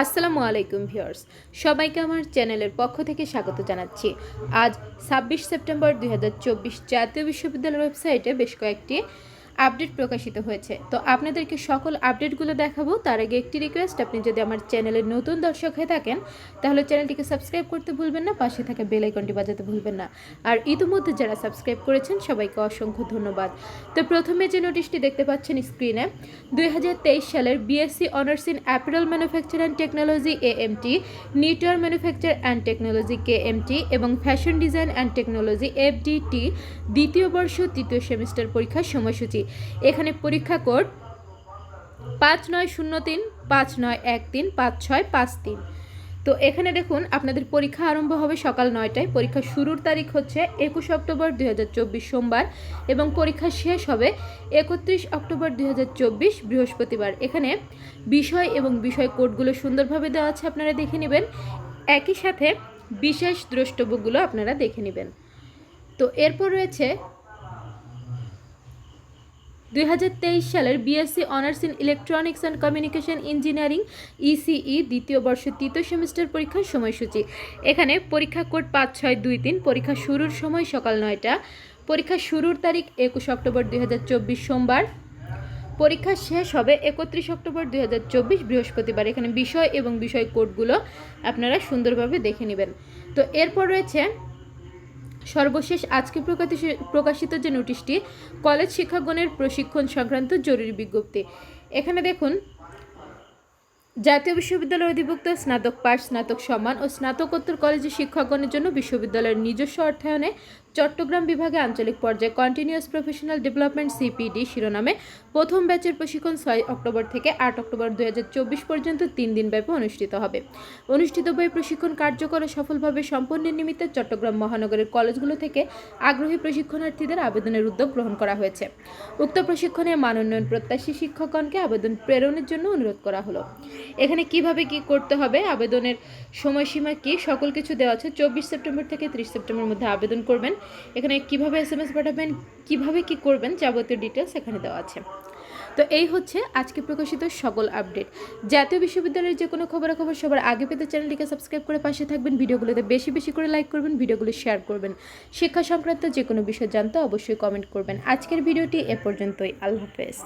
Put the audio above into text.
আসসালামু আলাইকুম ভিউয়ার্স, সবাইকে আমার চ্যানেলের পক্ষ থেকে স্বাগত জানাচ্ছি। আজ ছাব্বিশ সেপ্টেম্বর দুই হাজার চব্বিশ জাতীয় বিশ্ববিদ্যালয়ের ওয়েবসাইটে বেশ কয়েকটি আপডেট প্রকাশিত হয়েছে। তো আপনাদেরকে সকল আপডেটগুলো দেখাবো। তার আগে একটি রিকোয়েস্ট আপনি যদি আমার চ্যানেলের নতুন দর্শক হয়ে থাকেন, তাহলে চ্যানেলটিকে সাবস্ক্রাইব করতে ভুলবেন না, পাশে থাকা বেল আইকনটি বাজাতে ভুলবেন না। আর ইতিমধ্যে যারা সাবস্ক্রাইব করেছেন, সবাইকে অসংখ্য ধন্যবাদ। তো প্রথমে যে নোটিশটি দেখতে পাচ্ছেন স্ক্রিনে দুই হাজার তেইশ সালের BSc honours in apparel manufacture and technology A AMT knitter manufacture and technology K KMT এবং fashion design and technology FDT দ্বিতীয় বর্ষ, তৃতীয় সেমিস্টার পরীক্ষার সময়সূচি। এখানে পরীক্ষা কোড পাঁচ নয় শূন্য তিন, পাঁচ নয় এক তিন, পাঁচ ছয় পাঁচ তিন। তো এখানে দেখুন, আপনাদের পরীক্ষা আরম্ভ হবে সকাল নয়টায়। পরীক্ষা শুরুর তারিখ হচ্ছে একুশ অক্টোবর দু হাজার চব্বিশ সোমবার এবং পরীক্ষা শেষ হবে একত্রিশ অক্টোবর দুই হাজার চব্বিশ বৃহস্পতিবার। এখানে বিষয় এবং বিষয় কোডগুলো সুন্দরভাবে দেওয়া আছে, আপনারা দেখে নেবেন। একই সাথে বিশেষ দ্রষ্টব্যগুলো আপনারা দেখে নেবেন। তো এরপর রয়েছে দুই হাজার তেইশ সালের BSc honours in electronics and communication engineering, ECE, দ্বিতীয় বর্ষ তৃতীয় সেমিস্টার পরীক্ষার সময়সূচি। এখানে পরীক্ষা কোড পাঁচ ছয় দুই তিন, পরীক্ষা শুরুর সময় সকাল নয়টা, পরীক্ষা শুরুর তারিখ একুশ অক্টোবর দুই হাজার চব্বিশ সোমবার, পরীক্ষা শেষ হবে একত্রিশ অক্টোবর দুই হাজার চব্বিশ বৃহস্পতিবার। এখানে বিষয় এবং বিষয় কোডগুলো আপনারা সুন্দরভাবে দেখে নেবেন। তো এরপর রয়েছে সর্বশেষ আজকে প্রকাশিত প্রকাশিত যে নোটিশটি, কলেজ শিক্ষাগণের প্রশিক্ষণ সংক্রান্ত জরুরি বিজ্ঞপ্তি। এখানে দেখুন, জাতীয় বিশ্ববিদ্যালয় অধিভুক্ত স্নাতক পাঠ, স্নাতক সম্মান ও স্নাতকোত্তর কলেজের শিক্ষকগণের জন্য বিশ্ববিদ্যালয়ের নিজস্ব অর্থায়নে চট্টগ্রাম বিভাগে আঞ্চলিক পর্যায়ে কন্টিনিউয়াস প্রফেশনাল ডেভেলপমেন্ট সিপিডি শিরোনামে প্রথম ব্যাচের প্রশিক্ষণ ছয় অক্টোবর থেকে আট অক্টোবর দুই হাজার চব্বিশ পর্যন্ত তিন দিনব্যাপী অনুষ্ঠিত হবে। অনুষ্ঠিতব্য এই প্রশিক্ষণ কার্যকর সফলভাবে সম্পন্নের নিমিত্তে চট্টগ্রাম মহানগরের কলেজগুলো থেকে আগ্রহী প্রশিক্ষণার্থীদের আবেদনের উদ্যোগ গ্রহণ করা হয়েছে। উক্ত প্রশিক্ষণে মান উন্নয়ন প্রত্যাশী শিক্ষকগণকে আবেদন প্রেরণের জন্য অনুরোধ করা হলো। এখানে কীভাবে কি করতে হবে, আবেদনের সময়সীমা কি, সকল কিছু দেওয়া আছে। চব্বিশ সেপ্টেম্বর থেকে ত্রিশ সেপ্টেম্বরের মধ্যে আবেদন করবেন। এখানে কীভাবে এস এম এস পাঠাবেন, কীভাবে কী করবেন যাবতীয় ডিটেলস এখানে দেওয়া আছে। তো এই হচ্ছে আজকে প্রকাশিত সকল আপডেট জাতীয় বিশ্ববিদ্যালয়ের যে কোনো খবরাখবর সবার আগে পেতে চ্যানেলটিকে সাবস্ক্রাইব করে পাশে থাকবেন, ভিডিওগুলোতে বেশি বেশি করে লাইক করবেন, ভিডিওগুলো শেয়ার করবেন। শিক্ষা সংক্রান্ত যে কোনো বিষয় জানতে অবশ্যই কমেন্ট করবেন। আজকের ভিডিওটি এ পর্যন্তই, আল্লাহ হাফেজ।